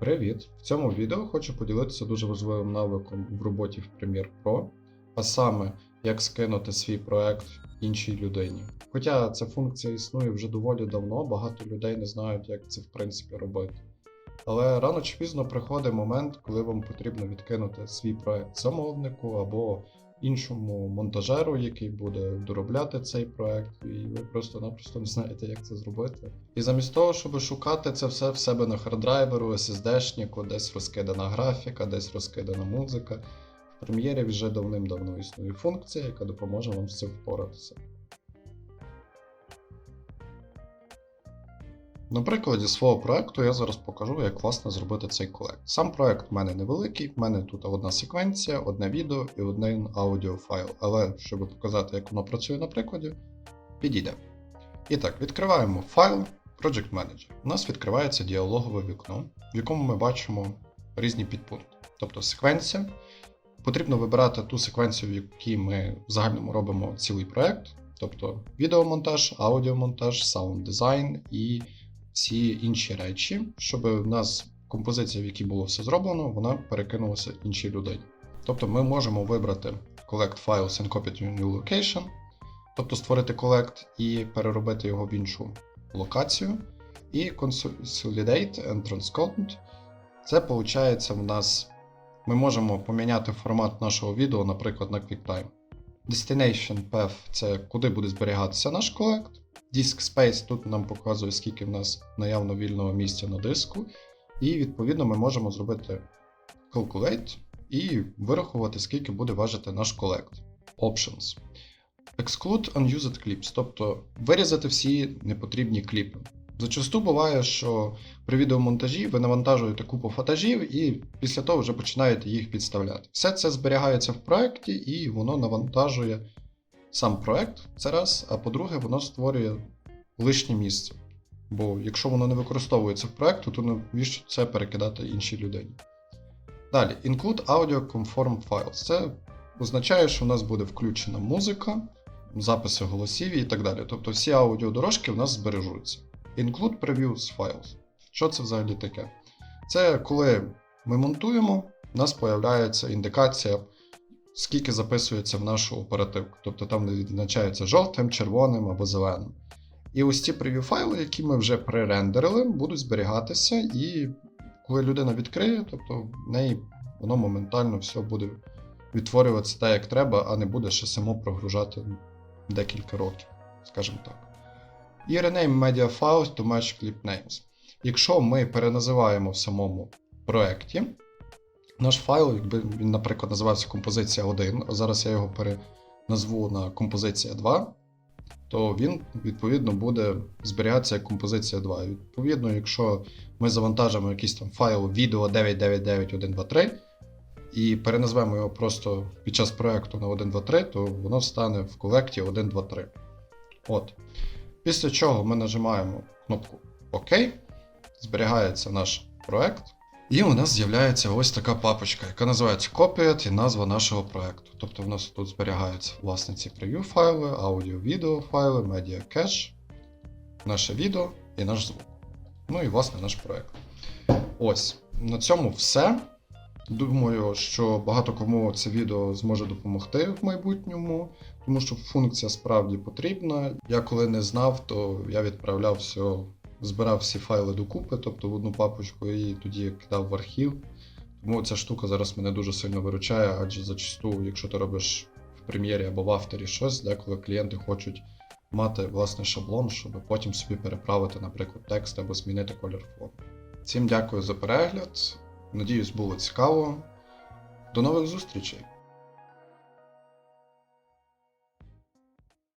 Привіт! В цьому відео хочу поділитися дуже важливим навиком в роботі в Premiere Pro, а саме як скинути свій проект іншій людині. Хоча ця функція існує вже доволі давно, багато людей не знають, як це в принципі робити. Але рано чи пізно приходить момент, коли вам потрібно відкинути свій проект замовнику або іншому монтажеру, який буде доробляти цей проект, і ви просто-напросто не знаєте, як це зробити. І замість того, щоб шукати це все в себе на харддрайверу, SSD-шнику, десь розкидана графіка, десь розкидана музика. В прем'єрі вже давним-давно існує функція, яка допоможе вам з цим впоратися. На прикладі свого проекту я зараз покажу, як власне зробити цей колект. Сам проект в мене невеликий, в мене тут одна секвенція, одне відео і один аудіофайл. Але щоб показати, як воно працює на прикладі, підійде. І так, відкриваємо файл Project Manager. У нас відкривається діалогове вікно, в якому ми бачимо різні підпункти. Тобто секвенція. Потрібно вибирати ту секвенцію, в якій ми в загальному робимо цілий проект, тобто відеомонтаж, аудіомонтаж, саунд дизайн і всі інші речі, щоб у нас композиція, в якій було все зроблено, вона перекинулася іншій людині. Тобто ми можемо вибрати collect files and copy to new location, тобто створити collect і переробити його в іншу локацію. І consolidate and transcode. Це виходить в нас. Ми можемо поміняти формат нашого відео, наприклад, на QuickTime. Destination path це куди буде зберігатися наш колект. Disk Space тут нам показує, скільки в нас наявно вільного місця на диску. І відповідно ми можемо зробити Calculate і вирахувати, скільки буде важити наш колект. Options. Exclude unused clips, тобто вирізати всі непотрібні кліпи. Зачасту буває, що при відеомонтажі ви навантажуєте купу фотажів і після того вже починаєте їх підставляти. Все це зберігається в проєкті і воно навантажує сам проект, це раз, а по-друге, воно створює лишнє місце. Бо якщо воно не використовується в проєкту, то навіщо це перекидати іншій людині. Далі, Include Audio Conform Files. Це означає, що в нас буде включена музика, записи голосів і так далі. Тобто всі аудіодорожки в нас збережуться. Include Previews Files. Що це взагалі таке? Це коли ми монтуємо, у нас з'являється індикація, скільки записується в нашу оперативку. Тобто там відзначається жовтим, червоним або зеленим. І ось ці прев'ю файли, які ми вже пререндерили, будуть зберігатися, і коли людина відкриє, тобто в неї воно моментально все буде відтворюватися так, як треба, а не буде ще само прогружати декілька років, скажімо так. І rename media files to match clip names. Якщо ми переназиваємо в самому проєкті, наш файл, якби він, наприклад, називався композиція 1, а зараз я його переназву на композиція 2, то він, відповідно, буде зберігатися як композиція 2. Відповідно, якщо ми завантажимо якийсь там файл відео 999.123 і переназвемо його просто під час проєкту на 1.2.3, то воно стане в колекті 1.2.3. От. Після чого ми нажимаємо кнопку ОК, зберігається наш проект. І у нас з'являється ось така папочка, яка називається Copied і назва нашого проекту. Тобто в нас тут зберігаються власне ці прев'ю файли, аудіо-відео файли, медіа кеш, наше відео і наш звук. Ну і власне наш проект. Ось. На цьому все. Думаю, що багато кому це відео зможе допомогти в майбутньому, тому що функція справді потрібна. Я коли не знав, то я відправляв все збирав всі файли докупи, тобто в одну папочку, і тоді кидав в архів. Тому ця штука зараз мене дуже сильно виручає, адже зачасту, якщо ти робиш в прем'єрі або в автері щось, деколи клієнти хочуть мати власний шаблон, щоб потім собі переправити, наприклад, текст або змінити колір фону. Всім дякую за перегляд. Надіюсь, було цікаво. До нових зустрічей!